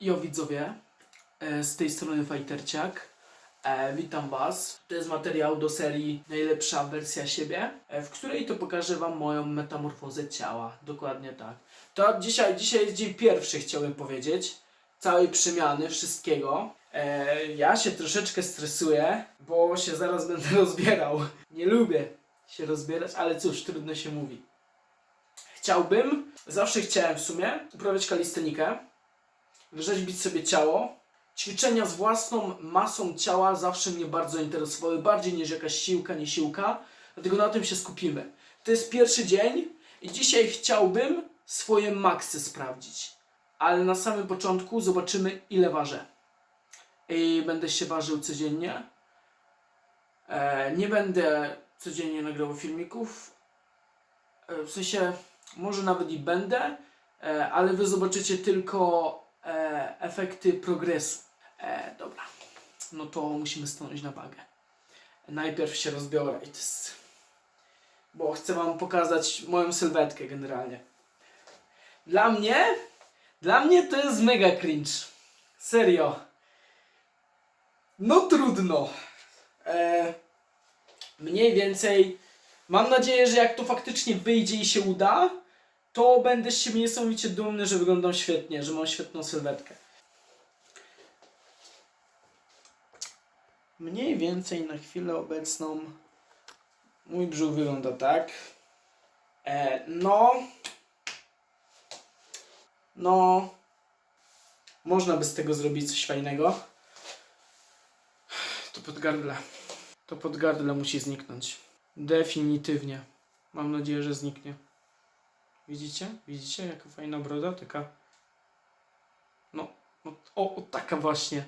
Jo widzowie, e, z tej strony Fajterciak. E, Witam Was. To jest materiał do serii Najlepsza wersja siebie, e, w której to pokażę Wam moją metamorfozę ciała. Dokładnie tak. To dzisiaj, dzisiaj jest dzień pierwszy, chciałbym powiedzieć. Całej przemiany, wszystkiego. Ja się troszeczkę stresuję, bo się zaraz będę rozbierał. Nie lubię się rozbierać, ale cóż, trudno się mówi. Chciałbym, zawsze chciałem w sumie uprawiać kalistenikę, wyrzeźbić sobie ciało. Ćwiczenia z własną masą ciała zawsze mnie bardzo interesowały, bardziej niż jakaś siłka, nie siłka. Dlatego na tym się skupimy. To jest pierwszy dzień i dzisiaj chciałbym swoje maksy sprawdzić. Ale na samym początku zobaczymy ile ważę. I będę się ważył codziennie. E, nie będę codziennie nagrywał filmików. E, w sensie, może nawet i będę, e, ale wy zobaczycie tylko e, efekty progresu. E, dobra, no to musimy stanąć na wagę. Najpierw się rozbiorę i to jest... Bo chcę wam pokazać moją sylwetkę generalnie. Dla mnie, dla mnie to jest mega cringe. Serio. No trudno. E, mniej więcej mam nadzieję, że jak to faktycznie wyjdzie i się uda, to będę z siebie niesamowicie dumny, że wyglądam świetnie, że mam świetną sylwetkę. Mniej więcej na chwilę obecną mój brzuch wygląda tak. E, no. No. Można by z tego zrobić coś fajnego. To podgardle. To podgardle musi zniknąć. Definitywnie. Mam nadzieję, że zniknie. Widzicie? Widzicie? Jaka fajna broda? Taka. No, no o, o, taka właśnie.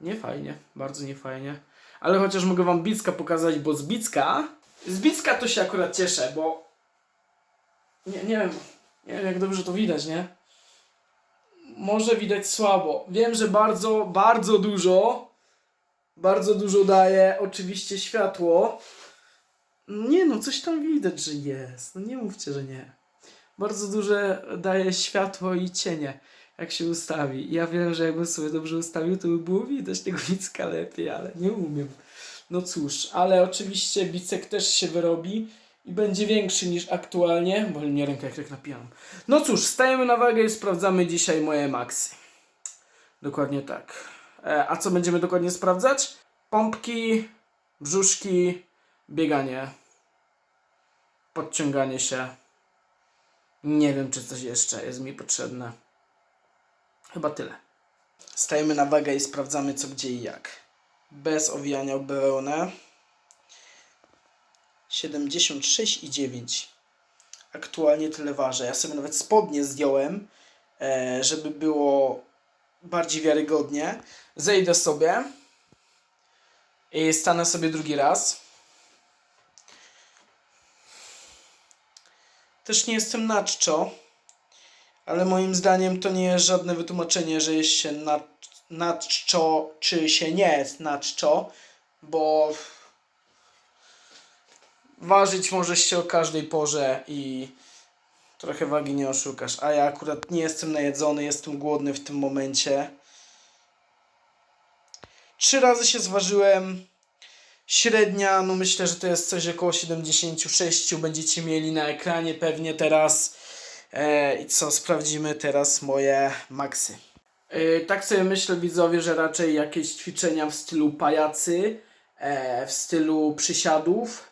Nie fajnie, bardzo nie fajnie. Ale chociaż mogę wam Bicka pokazać, bo z Bicka. Z Bicka to się akurat cieszę, bo. Nie, nie wiem. Nie wiem, jak dobrze to widać, nie? Może widać słabo. Wiem, że bardzo, bardzo dużo. Bardzo dużo daje oczywiście światło. Nie no, coś tam widać, że jest. No nie mówcie, że nie. Bardzo duże daje światło i cienie, jak się ustawi. Ja wiem, że jakbym sobie dobrze ustawił, to by było widać tego bicka lepiej, ale nie umiem. No cóż, ale oczywiście bicek też się wyrobi i będzie większy niż aktualnie, bo mnie ręka jak tak napijam. No cóż, stajemy na wagę i sprawdzamy dzisiaj moje maksy. Dokładnie tak. E, a co będziemy dokładnie sprawdzać? Pompki, brzuszki, bieganie, podciąganie się. Nie wiem, czy coś jeszcze jest mi potrzebne. Chyba tyle. Stajemy na wagę i sprawdzamy co, gdzie i jak. Bez owijania bawełnę. 76,9. Aktualnie tyle ważę. Ja sobie nawet spodnie zdjąłem, e, żeby było bardziej wiarygodnie. Zejdę sobie i stanę sobie drugi raz. Też nie jestem na czczo, ale moim zdaniem to nie jest żadne wytłumaczenie, że jest się na, na czczo, czy się nie jest na czczo, bo ważyć możesz się o każdej porze i trochę wagi nie oszukasz. A ja akurat nie jestem najedzony, jestem głodny w tym momencie. Trzy razy się zważyłem. Średnia, no myślę, że to jest coś około 76 będziecie mieli na ekranie pewnie teraz. E, I co, sprawdzimy teraz moje maksy. E, tak sobie myślę widzowie, że raczej jakieś ćwiczenia w stylu pajacy, e, w stylu przysiadów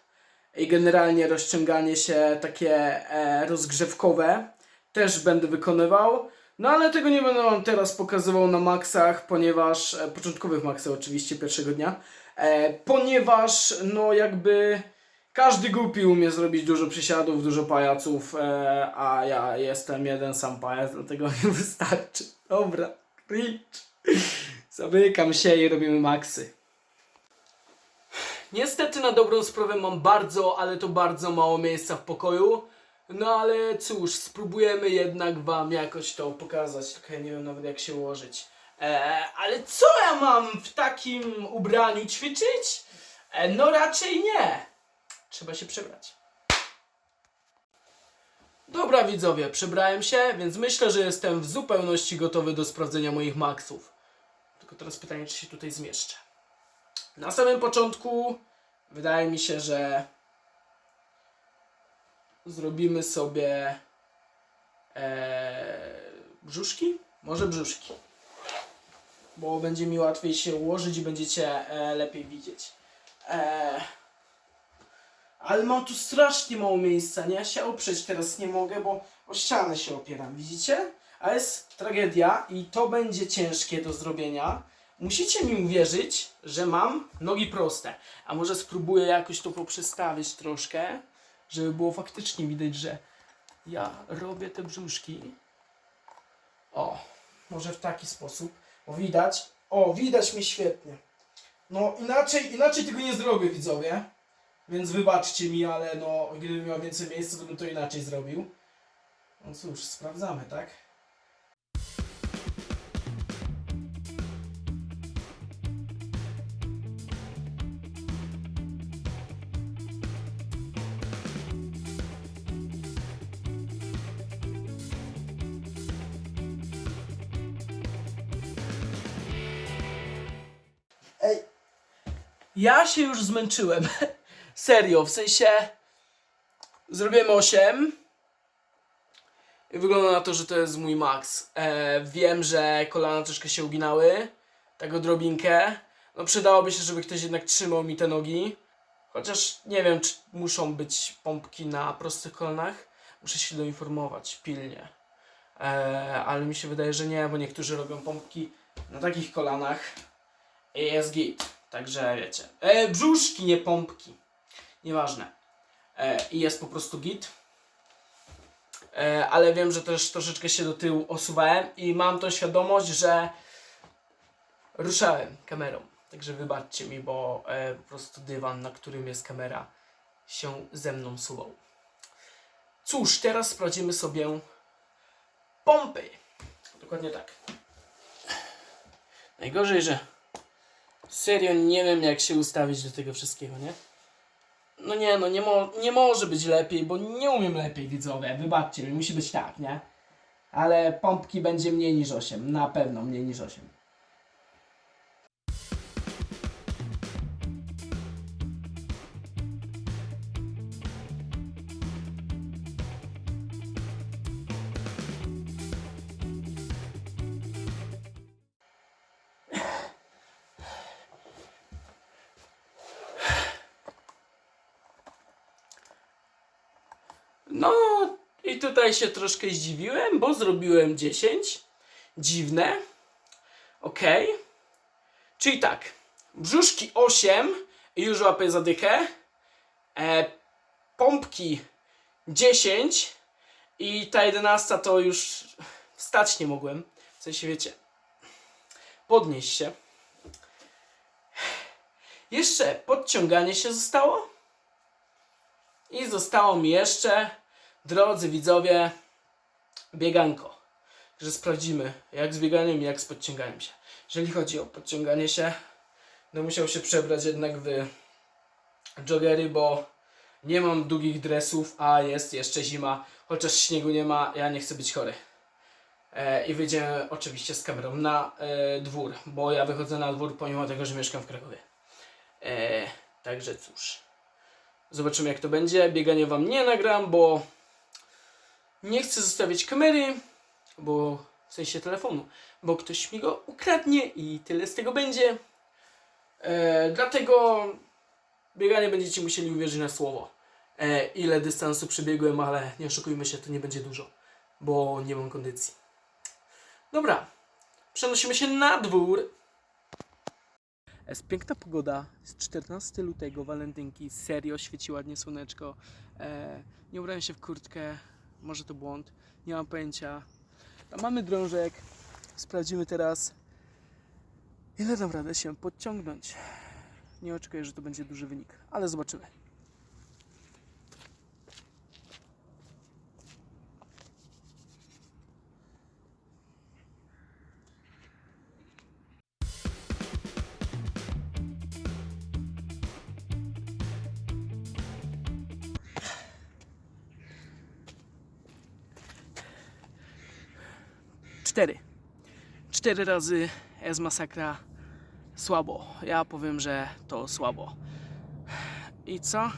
i generalnie rozciąganie się takie rozgrzewkowe też będę wykonywał. No ale tego nie będę wam teraz pokazywał na maksach, ponieważ, e, początkowych maksach oczywiście pierwszego dnia, e, ponieważ no jakby każdy głupi umie zrobić dużo przysiadów, dużo pajaców, e, a ja jestem jeden sam pajac, dlatego nie wystarczy. Dobra, cringe. Zamykam się i robimy maksy. Niestety na dobrą sprawę mam bardzo, ale to bardzo mało miejsca w pokoju. No ale cóż, spróbujemy jednak wam jakoś to pokazać. Trochę nie wiem nawet jak się ułożyć. E, ale co ja mam w takim ubraniu ćwiczyć? E, no raczej nie. Trzeba się przebrać. Dobra widzowie, przebrałem się, więc myślę, że jestem w zupełności gotowy do sprawdzenia moich maksów. Tylko teraz pytanie, czy się tutaj zmieszczę. Na samym początku wydaje mi się, że zrobimy sobie e, brzuszki? Może brzuszki. Bo będzie mi łatwiej się ułożyć i będziecie e, lepiej widzieć. E, ale mam tu strasznie mało miejsca, nie? Ja się oprzeć teraz nie mogę, bo o ścianę się opieram, widzicie? A jest tragedia i to będzie ciężkie do zrobienia. Musicie mi uwierzyć, że mam nogi proste. A może spróbuję jakoś to poprzestawić troszkę, żeby było faktycznie widać, że ja robię te brzuszki. O, może w taki sposób. Bo widać, o, widać mnie świetnie. No inaczej, inaczej tego nie zrobię, widzowie. Więc wybaczcie mi, ale no, gdybym miał więcej miejsca, to bym to inaczej zrobił. No cóż, sprawdzamy, tak? Ej, ja się już zmęczyłem. Serio, w sensie zrobiłem 8 i wygląda na to, że to jest mój max. E, wiem, że kolana troszkę się uginały, tak odrobinkę. No przydałoby się, żeby ktoś jednak trzymał mi te nogi. Chociaż nie wiem, czy muszą być pompki na prostych kolanach. Muszę się doinformować pilnie. E, ale mi się wydaje, że nie, bo niektórzy robią pompki na takich kolanach. Jest git. Także wiecie. E, brzuszki, nie pompki. Nieważne. E, I jest po prostu git. E, ale wiem, że też troszeczkę się do tyłu osuwałem i mam tą świadomość, że ruszałem kamerą. Także wybaczcie mi, bo e, po prostu dywan, na którym jest kamera, się ze mną suwał. Cóż, teraz sprawdzimy sobie pompy. Dokładnie tak. Najgorzej, że serio nie wiem jak się ustawić do tego wszystkiego, nie? No nie, no nie, mo nie może być lepiej, bo nie umiem lepiej, widzowie. Wybaczcie mi, musi być tak, nie? Ale pompki będzie mniej niż 8, na pewno mniej niż 8. No i tutaj się troszkę zdziwiłem, bo zrobiłem 10. Dziwne. Ok. Czyli tak. Brzuszki 8 i już łapię zadychę. E, pompki 10 i ta 11 to już wstać nie mogłem. W sensie wiecie. Podnieść się. Jeszcze podciąganie się zostało. I zostało mi jeszcze, drodzy widzowie, bieganko. Że sprawdzimy, jak z bieganiem i jak z podciąganiem się. Jeżeli chodzi o podciąganie się, no musiał się przebrać jednak w joggery, bo nie mam długich dresów, a jest jeszcze zima. Chociaż śniegu nie ma, ja nie chcę być chory. E, I wyjdziemy oczywiście z kamerą na e, dwór, bo ja wychodzę na dwór pomimo tego, że mieszkam w Krakowie. E, także cóż. Zobaczymy jak to będzie. Bieganie wam nie nagram, bo nie chcę zostawiać kamery, bo w sensie telefonu, bo ktoś mi go ukradnie i tyle z tego będzie. E, dlatego bieganie będziecie musieli uwierzyć na słowo. E, ile dystansu przebiegłem, ale nie oszukujmy się, to nie będzie dużo, bo nie mam kondycji. Dobra, przenosimy się na dwór. Jest piękna pogoda, jest 14 lutego, walentynki, serio świeci ładnie słoneczko. E, nie ubrałem się w kurtkę, może to błąd, nie mam pojęcia. Tam mamy drążek, sprawdzimy teraz, ile dam radę się podciągnąć. Nie oczekuję, że to będzie duży wynik, ale zobaczymy. Cztery. Cztery razy jest masakra słabo. Ja powiem, że to słabo. I co?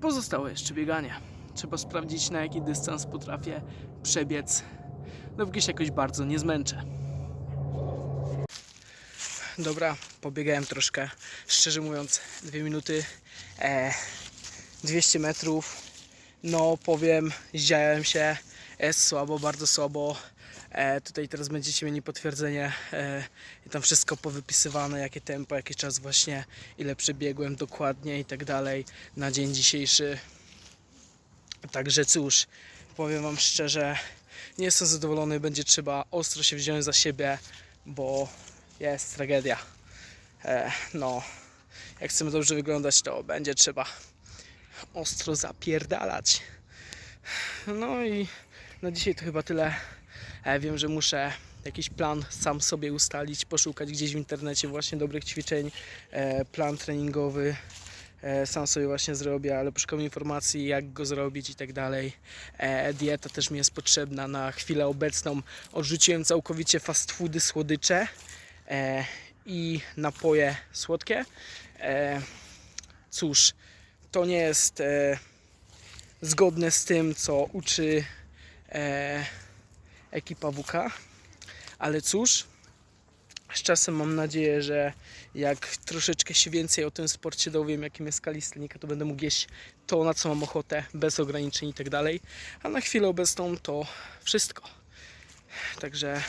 Pozostało jeszcze bieganie. Trzeba sprawdzić na jaki dystans potrafię przebiec. Dopóki się jakoś bardzo nie zmęczę. Dobra, pobiegałem troszkę. Szczerze mówiąc, dwie minuty, e, 200 metrów. No, powiem, zdziałem się. Jest słabo, bardzo słabo. E, tutaj teraz będziecie mieli potwierdzenie e, i tam wszystko powypisywane, jakie tempo, jaki czas właśnie, ile przebiegłem dokładnie i tak dalej na dzień dzisiejszy. Także cóż, powiem Wam szczerze, nie jestem zadowolony, będzie trzeba ostro się wziąć za siebie, bo jest tragedia. E, no, jak chcemy dobrze wyglądać, to będzie trzeba ostro zapierdalać. No i na dzisiaj to chyba tyle. E, wiem, że muszę jakiś plan sam sobie ustalić, poszukać gdzieś w internecie właśnie dobrych ćwiczeń, e, plan treningowy. E, sam sobie właśnie zrobię, ale poszukam informacji, jak go zrobić i tak dalej. Dieta też mi jest potrzebna na chwilę obecną. Odrzuciłem całkowicie fast foody, słodycze i napoje słodkie. Cóż, to nie jest zgodne z tym, co uczy ekipa WK, ale cóż, z czasem mam nadzieję, że jak troszeczkę się więcej o tym sporcie dowiem, jakim jest kalistenika, to będę mógł jeść to, na co mam ochotę, bez ograniczeń i tak dalej. A na chwilę obecną to wszystko. Także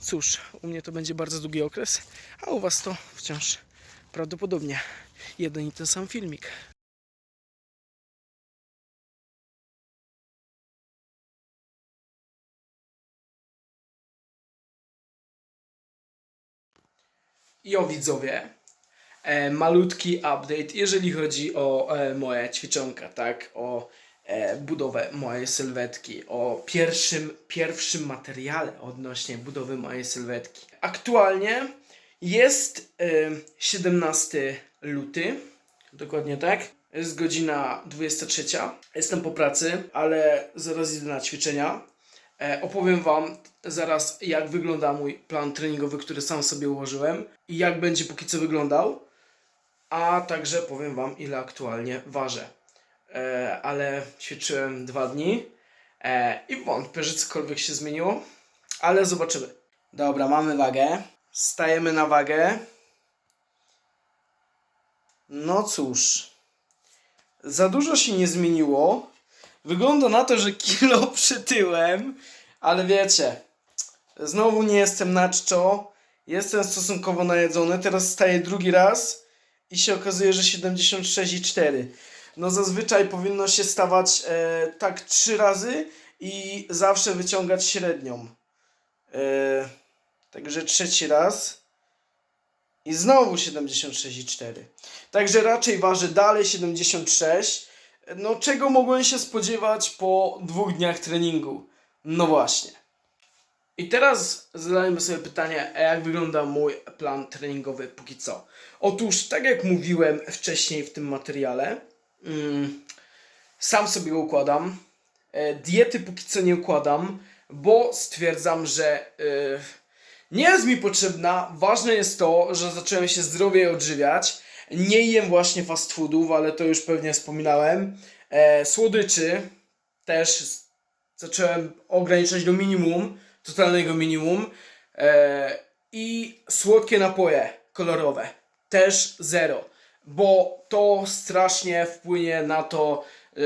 cóż, u mnie to będzie bardzo długi okres, a u Was to wciąż prawdopodobnie jeden i ten sam filmik. Jo widzowie, e, malutki update, jeżeli chodzi o e, moje ćwiczonka, tak, o e, budowę mojej sylwetki, o pierwszym, pierwszym materiale odnośnie budowy mojej sylwetki. Aktualnie jest e, 17 luty, dokładnie tak, jest godzina 23, jestem po pracy, ale zaraz idę na ćwiczenia. E, opowiem Wam zaraz, jak wygląda mój plan treningowy, który sam sobie ułożyłem i jak będzie póki co wyglądał. A także powiem Wam, ile aktualnie ważę. E, ale ćwiczyłem dwa dni e, i wątpię, że cokolwiek się zmieniło, ale zobaczymy. Dobra, mamy wagę. Stajemy na wagę. No cóż, za dużo się nie zmieniło. Wygląda na to, że kilo przytyłem, ale wiecie, znowu nie jestem na czczo, jestem stosunkowo najedzony, teraz staję drugi raz i się okazuje, że 76,4. No zazwyczaj powinno się stawać e, tak trzy razy i zawsze wyciągać średnią. E, także trzeci raz. I znowu 76,4. Także raczej waży dalej 76. No, czego mogłem się spodziewać po dwóch dniach treningu? No właśnie. I teraz zadajmy sobie pytanie, jak wygląda mój plan treningowy póki co? Otóż, tak jak mówiłem wcześniej w tym materiale, mm, sam sobie go układam. E, diety póki co nie układam, bo stwierdzam, że e, nie jest mi potrzebna. Ważne jest to, że zacząłem się zdrowiej odżywiać. Nie jem właśnie fast foodów, ale to już pewnie wspominałem. E, słodyczy też zacząłem ograniczać do minimum, totalnego minimum. E, I słodkie napoje kolorowe też zero, bo to strasznie wpłynie na to, e,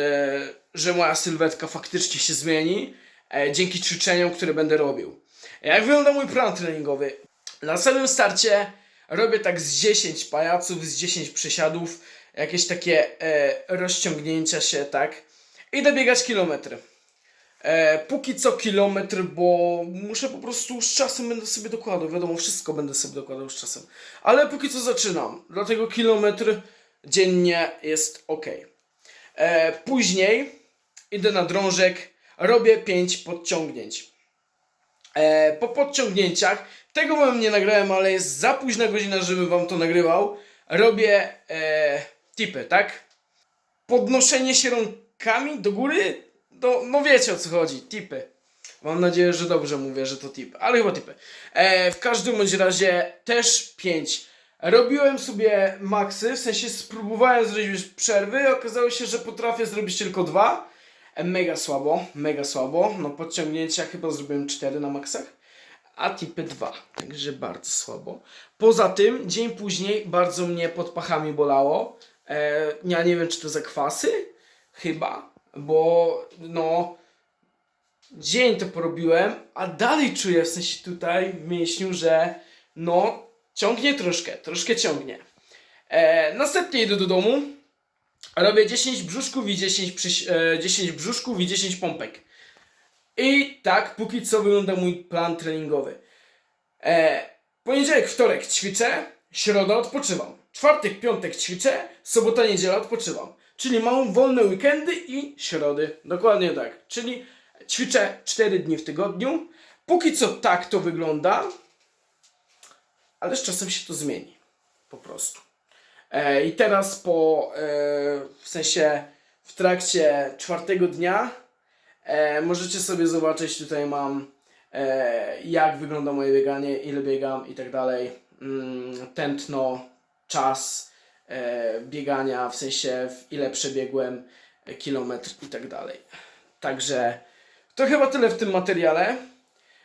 że moja sylwetka faktycznie się zmieni e, dzięki ćwiczeniom, które będę robił. Jak wygląda mój plan treningowy? Na samym starcie robię tak z 10 pajaców, z 10 przysiadów, jakieś takie e, rozciągnięcia się, tak? Idę biegać kilometry. E, póki co kilometr, bo muszę po prostu z czasem będę sobie dokładał. Wiadomo, wszystko będę sobie dokładał z czasem. Ale póki co zaczynam. Dlatego kilometr dziennie jest ok. E, później idę na drążek, robię 5 podciągnięć. E, po podciągnięciach, tego wam nie nagrałem, ale jest za późna godzina, żebym wam to nagrywał. Robię e, tipy, tak? Podnoszenie się rękami do góry, do, no wiecie o co chodzi, tipy. Mam nadzieję, że dobrze mówię, że to tip, ale chyba tipy. E, w każdym bądź razie też 5. Robiłem sobie maksy, w sensie spróbowałem zrobić przerwy, okazało się, że potrafię zrobić tylko dwa. Mega słabo, mega słabo. No podciągnięcia chyba zrobiłem 4 na maksach, a tipy 2, także bardzo słabo. Poza tym, dzień później bardzo mnie pod pachami bolało. E, ja nie wiem, czy to zakwasy? Chyba, bo no dzień to porobiłem, a dalej czuję w sensie tutaj w mięśniu, że no ciągnie troszkę, troszkę ciągnie. E, następnie idę do domu, robię 10 brzuszków i 10, przyś- e, 10 brzuszków i 10 pompek. I tak póki co wygląda mój plan treningowy. E, poniedziałek, wtorek ćwiczę, środa odpoczywam. Czwartek, piątek ćwiczę, sobota, niedziela odpoczywam. Czyli mam wolne weekendy i środy. Dokładnie tak. Czyli ćwiczę 4 dni w tygodniu. Póki co tak to wygląda, ale z czasem się to zmieni. Po prostu. E, I teraz po, e, w sensie w trakcie czwartego dnia e, możecie sobie zobaczyć, tutaj mam jak wygląda moje bieganie, ile biegam i tak dalej. Mm, tętno, czas biegania, w sensie w ile przebiegłem kilometr i tak dalej. Także to chyba tyle w tym materiale.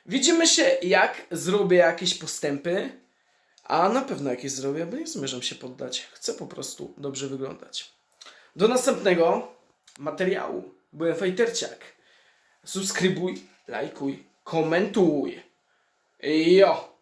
Widzimy się, jak zrobię jakieś postępy, a na pewno jakieś zrobię, bo nie zamierzam się poddać. Chcę po prostu dobrze wyglądać. Do następnego materiału. Byłem Fajterciak. Subskrybuj, lajkuj, komentuj. Jo!